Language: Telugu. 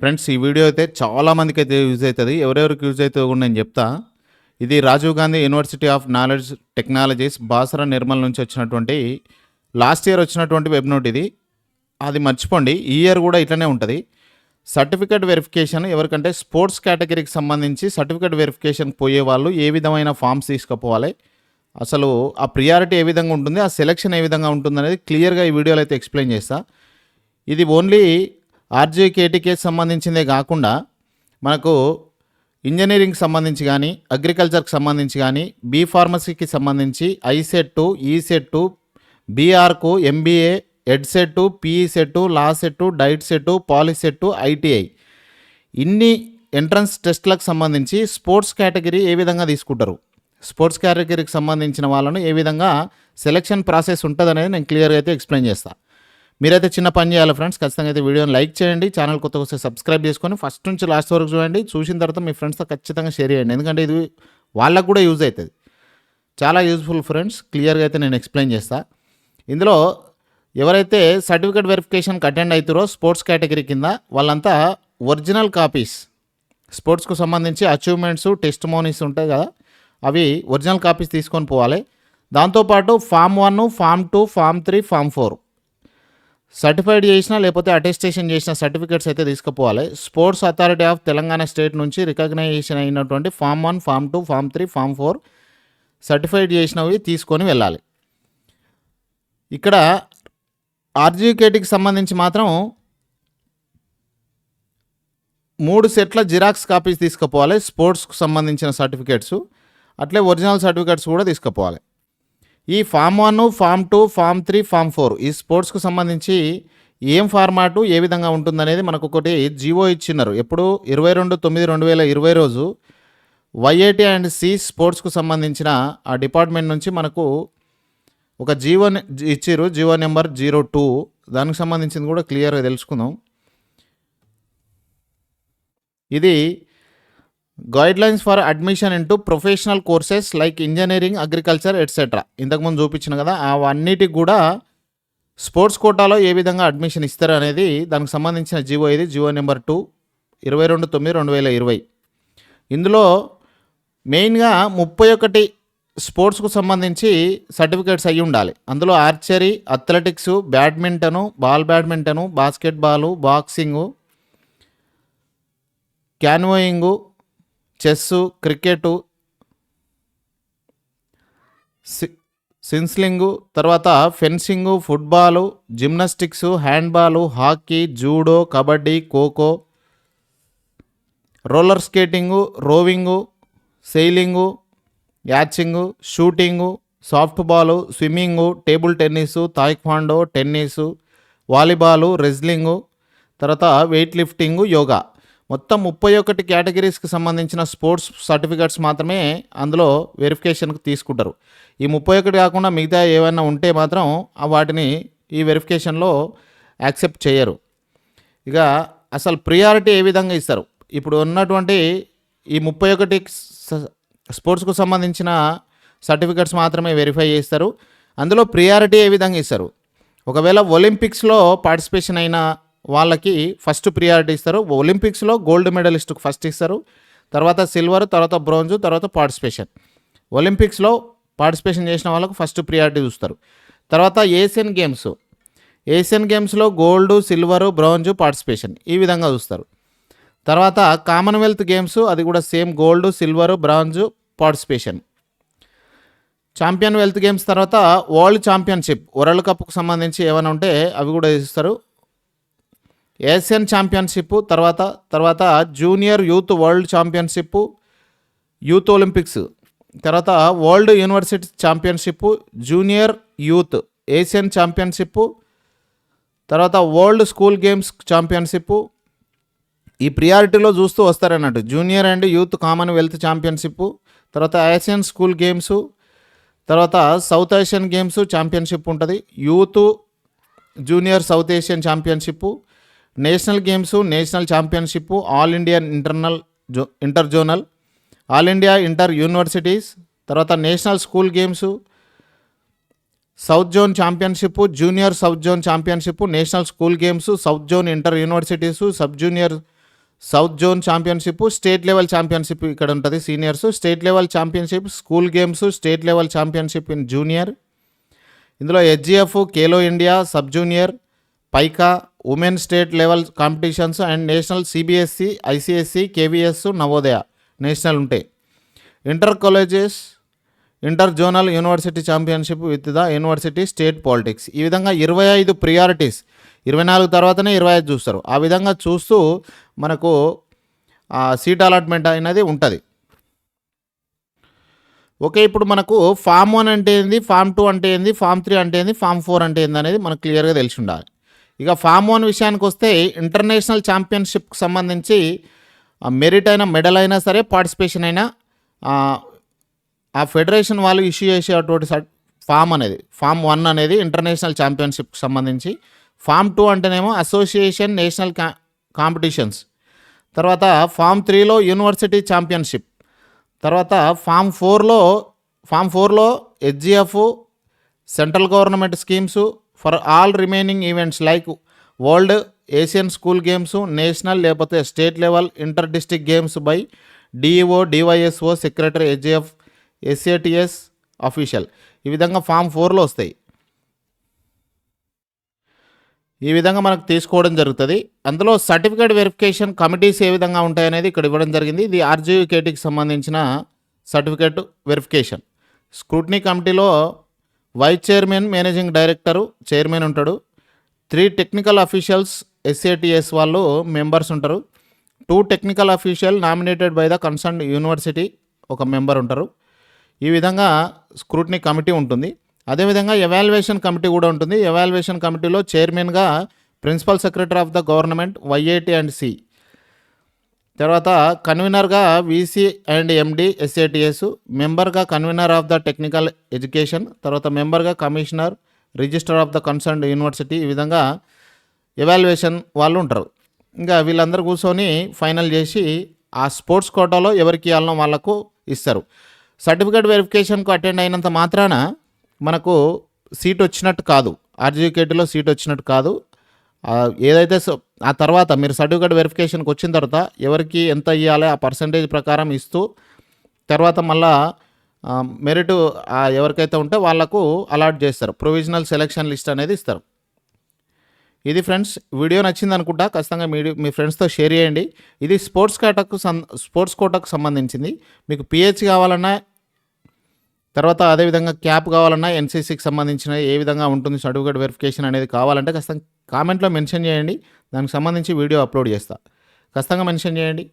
ఫ్రెండ్స్ ఈ వీడియో అయితే చాలా మందికి అయితే యూజ్ అవుతుంది. ఎవరెవరికి యూజ్ అవుతుందో కూడా నేను చెప్తా. ఇది Rajiv Gandhi university of knowledge technologies Basara Nirmal నుంచి వచ్చినటువంటి లాస్ట్ ఇయర్ వచ్చినటువంటి వెబ్ నోట్ ఇది. అది మర్చిపోండి. ఈ ఇయర్ కూడా ఇట్లనే ఉంటుంది. సర్టిఫికేట్ వెరిఫికేషన్ ఎవరికంటే స్పోర్ట్స్ కేటగిరీకి సంబంధించి సర్టిఫికేట్ వెరిఫికేషన్ పోయే వాళ్ళు ఏ విధమైన ఫామ్స్ తీసుకుపోవాలి అసలు ఆ ప్రియారిటీ ఏ విధంగా ఉంటుంది ఆ సెలెక్షన్ ఏ విధంగా ఉంటుంది అనేది క్లియర్గా ఈ వీడియోలో అయితే ఎక్స్ప్లెయిన్ చేస్తా. ఇది ఓన్లీ ఆర్జీకేటీకే సంబంధించిందే కాకుండా మనకు ఇంజనీరింగ్ సంబంధించి కానీ అగ్రికల్చర్కి సంబంధించి కానీ బీ ఫార్మసీకి సంబంధించి ICET ECET బీఆర్కు MBA ed PE set law set diet set poly set ITI. ఇన్ని ఎంట్రన్స్ టెస్ట్లకు సంబంధించి స్పోర్ట్స్ కేటగిరీ ఏ విధంగా తీసుకుంటారు? స్పోర్ట్స్ కేటగిరీకి సంబంధించిన వాళ్ళను ఏ విధంగా సెలెక్షన్ ప్రాసెస్ ఉంటుందనేది నేను క్లియర్గా అయితే ఎక్స్ప్లెయిన్ చేస్తాను మీరైతే చిన్న పని చేయాలి ఫ్రెండ్స్ ఖచ్చితంగా అయితే వీడియోని లైక్ చేయండి ఛానల్ కొత్త వస్తే సబ్స్క్రైబ్ చేసుకొని ఫస్ట్ నుంచి లాస్ట్ వరకు చూడండి చూసిన తర్వాత మీ ఫ్రెండ్స్తో ఖచ్చితంగా షేర్ చేయండి. ఎందుకంటే ఇది వాళ్ళకు కూడా యూజ్ అవుతుంది. చాలా యూజ్ఫుల్ ఫ్రెండ్స్ క్లియర్గా అయితే నేను ఎక్స్ప్లెయిన్ చేస్తా. ఇందులో ఎవరైతే సర్టిఫికేట్ వెరిఫికేషన్కి అటెండ్ అవుతారో స్పోర్ట్స్ కేటగిరీ కింద వాళ్ళంతా ఒరిజినల్ కాపీస్ స్పోర్ట్స్కు సంబంధించి అచీవ్మెంట్స్ టెస్ట్ మోనీస్ ఉంటాయి కదా అవి ఒరిజినల్ కాపీస్ తీసుకొని పోవాలి. దాంతోపాటు form one form two form three form four. Certified చేసినా లేకపోతే అటెస్టేషన్ చేసిన సర్టిఫికేట్స్ అయితే తీసుకుపోవాలి. Sports authority of Telangana state నుంచి రికగ్నైజేషన్ అయినటువంటి form one form two form three form four certified చేసినవి తీసుకొని వెళ్ళాలి. ఇక్కడ ఆర్జీకేటీకి సంబంధించి మాత్రం మూడు సెట్ల జిరాక్స్ కాపీస్ తీసుకుపోవాలి స్పోర్ట్స్కు సంబంధించిన సర్టిఫికేట్స్. అట్లే ఒరిజినల్ సర్టిఫికేట్స్ కూడా తీసుకుపోవాలి. ఈ form one form two form three form four ఈ స్పోర్ట్స్కు సంబంధించి ఏం ఫార్మాటు ఏ విధంగా ఉంటుందనేది మనకు ఒకటి జీవో ఇచ్చినారు. ఎప్పుడు? ఇరవై రెండు తొమ్మిది రెండు వేల ఇరవై రోజు వైఐటి అండ్ సి స్పోర్ట్స్కు సంబంధించిన ఆ డిపార్ట్మెంట్ నుంచి మనకు ఒక జీవో నె- ఇచ్చిర్రు. GO number zero two. దానికి సంబంధించింది కూడా క్లియర్గా తెలుసుకుందాం. ఇది guidelines for admission into professional courses like engineering agriculture etcetera ఇంతకుముందు చూపించిన కదా అవన్నిటికి కూడా స్పోర్ట్స్ కోటాలో ఏ విధంగా అడ్మిషన్ ఇస్తారు అనేది దానికి సంబంధించిన జీవో ఇది జీవో నెంబర్ టూ ఇరవై రెండు తొమ్మిది రెండు వేల ఇరవై. ఇందులో మెయిన్గా ముప్పై ఒకటి స్పోర్ట్స్కు సంబంధించి సర్టిఫికేట్స్ అయ్యి ఉండాలి. అందులో archery athletics badminton ball badminton basketball boxing canoeing chess cricket C సిన్స్లింగు తర్వాత fencing football gymnastics handball hockey judo kabaddi kho kho roller skating rowing sailing yachting shooting softball swimming table tennis taekwondo tennis volleyball wrestling తర్వాత వెయిట్ లిఫ్టింగు యోగా. మొత్తం ముప్పై ఒకటి కేటగిరీస్కి సంబంధించిన స్పోర్ట్స్ సర్టిఫికేట్స్ మాత్రమే అందులో వెరిఫికేషన్కి తీసుకుంటారు. ఈ ముప్పై ఒకటి కాకుండా మిగతా ఏమైనా ఉంటే మాత్రం వాటిని ఈ వెరిఫికేషన్లో యాక్సెప్ట్ చేయరు. ఇక అసలు ప్రియారిటీ ఏ విధంగా ఇస్తారు? ఇప్పుడు ఉన్నటువంటి ఈ ముప్పై ఒకటి స్పోర్ట్స్కు సంబంధించిన సర్టిఫికేట్స్ మాత్రమే వెరిఫై చేస్తారు. అందులో ప్రియారిటీ ఏ విధంగా ఇస్తారు? ఒకవేళ ఒలింపిక్స్లో పార్టిసిపేషన్ అయిన వాళ్ళకి ఫస్ట్ ప్రియారిటీ ఇస్తారు. ఒలింపిక్స్లో గోల్డ్ మెడలిస్ట్కు ఫస్ట్ ఇస్తారు. తర్వాత సిల్వర్ తర్వాత బ్రోంజు తర్వాత పార్టిసిపేషన్ ఒలింపిక్స్లో పార్టిసిపేషన్ చేసిన వాళ్ళకు ఫస్ట్ ప్రియారిటీ చూస్తారు. తర్వాత ఏషియన్ గేమ్స్ ఏషియన్ గేమ్స్లో గోల్డ్ సిల్వరు బ్రోంజు పార్టిసిపేషన్ ఈ విధంగా చూస్తారు. తర్వాత కామన్వెల్త్ గేమ్స్ అది కూడా same gold silver bronze participation champion wealth games తర్వాత వరల్డ్ ఛాంపియన్షిప్ వరల్డ్ కప్కు సంబంధించి ఏమైనా ఉంటే అవి కూడా ఇస్తారు. ఏషియన్ ఛాంపియన్షిప్ తర్వాత తర్వాత junior youth world championship youth olympics తర్వాత world university championship junior youth Asian championship తర్వాత వరల్డ్ స్కూల్ గేమ్స్ ఛాంపియన్షిప్. ఈ ప్రియారిటీలో చూస్తూ వస్తారన్నట్టు. Junior and youth commonwealth championship తర్వాత ఏషియన్ స్కూల్ గేమ్స్ తర్వాత సౌత్ ఏషియన్ గేమ్స్ ఛాంపియన్షిప్ ఉంటుంది. Youth junior south Asian championship national games national championship all India internal జో inter zonal all India inter universities తర్వాత national school games south zone championship junior south zone championship national school games south zone inter universities sub junior south zone championship state level championship ఇక్కడ ఉంటుంది seniors. State level championship school games state level championship in junior. ఇందులో HGF Khelo India sub junior PYKKA women state level competitions and national CBSE ICSE KVS Navodaya national ఉంటాయి inter colleges inter zonal university championship with the university state politics ఈ విధంగా ఇరవై ఐదు ప్రియారిటీస్ ఇరవై నాలుగు తర్వాతనే ఇరవై ఐదు చూస్తారు. ఆ విధంగా చూస్తూ మనకు సీట్ అలాట్మెంట్ అనేది ఉంటుంది. ఓకే ఇప్పుడు మనకు ఫామ్ వన్ అంటే ఏంది? ఫామ్ టూ అంటే ఏంది? ఫామ్ త్రీ అంటే ఏంది? ఫామ్ ఫోర్ అంటే ఏంది? అనేది మనకు క్లియర్గా తెలిసి ఉండాలి. ఇక ఫామ్ వన్ విషయానికి వస్తే ఇంటర్నేషనల్ ఛాంపియన్షిప్కి సంబంధించి మెరిట్ అయినా మెడల్ అయినా సరే పార్టిసిపేషన్ అయినా ఆ, ఫెడరేషన్ వాళ్ళు ఇష్యూ చేసేటువంటి ఫామ్ అనేది ఫామ్ వన్ అనేది ఇంటర్నేషనల్ ఛాంపియన్షిప్కి సంబంధించి. ఫామ్ టూ అంటేనేమో అసోసియేషన్ నేషనల్ కా కాంపిటీషన్స్. తర్వాత ఫామ్ త్రీలో యూనివర్సిటీ ఛాంపియన్షిప్. తర్వాత ఫామ్ ఫోర్లో ఫామ్ ఫోర్లో HGF central government schemes for all remaining events like world Asian school games national లేకపోతే state level inter district games by DEO DYSO secretary HGF SATS official ఈ విధంగా ఫామ్ ఫోర్లో వస్తాయి. ఈ విధంగా మనకు తీసుకోవడం జరుగుతుంది. అందులో సర్టిఫికేట్ వెరిఫికేషన్ కమిటీస్ ఏ విధంగా ఉంటాయనేది ఇక్కడ ఇవ్వడం జరిగింది. ఇది ఆర్జీకేటీకి సంబంధించిన సర్టిఫికేట్ వెరిఫికేషన్. స్క్రూట్నీ కమిటీలో vice chairman managing director chairman ఉంటాడు. త్రీ టెక్నికల్ అఫీషియల్స్ ఎస్ఏటిఎస్ వాళ్ళు మెంబర్స్ ఉంటారు. Two technical official nominated by the concern university ఒక మెంబర్ ఉంటారు. ఈ విధంగా స్క్రూటినీ కమిటీ ఉంటుంది. అదేవిధంగా ఎవాల్యుయేషన్ కమిటీ కూడా ఉంటుంది. ఎవాల్యుయేషన్ కమిటీలో చైర్మన్గా principal secretary of the government YIT and C తర్వాత కన్వీనర్గా వీసీ అండ్ ఎండి ఎస్ఏటిఎస్ మెంబర్గా convener of the technical education తర్వాత మెంబర్గా commissioner register of the concern university ఈ విధంగా ఎవాల్యుయేషన్ వాళ్ళు ఉంటారు. ఇంకా వీళ్ళందరూ కూర్చొని ఫైనల్ చేసి ఆ స్పోర్ట్స్ కోటాలో ఎవరికి ఇవ్వాలనో వాళ్ళకు ఇస్తారు. సర్టిఫికేట్ వెరిఫికేషన్కు అటెండ్ అయినంత మాత్రాన మనకు సీట్ వచ్చినట్టు కాదు. ఆర్జీకేటీలో సీట్ వచ్చినట్టు కాదు. ఏదైతే ఆ తర్వాత మీరు సర్టిఫికేట్ వెరిఫికేషన్కి వచ్చిన తర్వాత ఎవరికి ఎంత ఇవ్వాలి ఆ పర్సంటేజ్ ప్రకారం ఇస్తూ తర్వాత మళ్ళా మెరిట్ ఎవరికైతే ఉంటే వాళ్ళకు అలాట్ చేస్తారు. ప్రొవిజనల్ సెలెక్షన్ లిస్ట్ అనేది ఇస్తారు. ఇది ఫ్రెండ్స్ వీడియో నచ్చింది అనుకుంటా. ఖచ్చితంగా మీ మీ ఫ్రెండ్స్తో షేర్ చేయండి. ఇది స్పోర్ట్స్ కోటకు సం స్పోర్ట్స్ కోటకు సంబంధించింది. మీకు పిహెచ్ కావాలన్నా తర్వాత అదేవిధంగా క్యాప్ కావాలన్నా ఎన్సీసీకి సంబంధించిన ఏ విధంగా ఉంటుంది సర్టిఫికేట్ వెరిఫికేషన్ అనేది కావాలంటే ఖచ్చితంగా కామెంట్లో మెన్షన్ చేయండి. దానికి సంబంధించి వీడియో అప్లోడ్ చేస్తా. ఖచ్చితంగా మెన్షన్ చేయండి.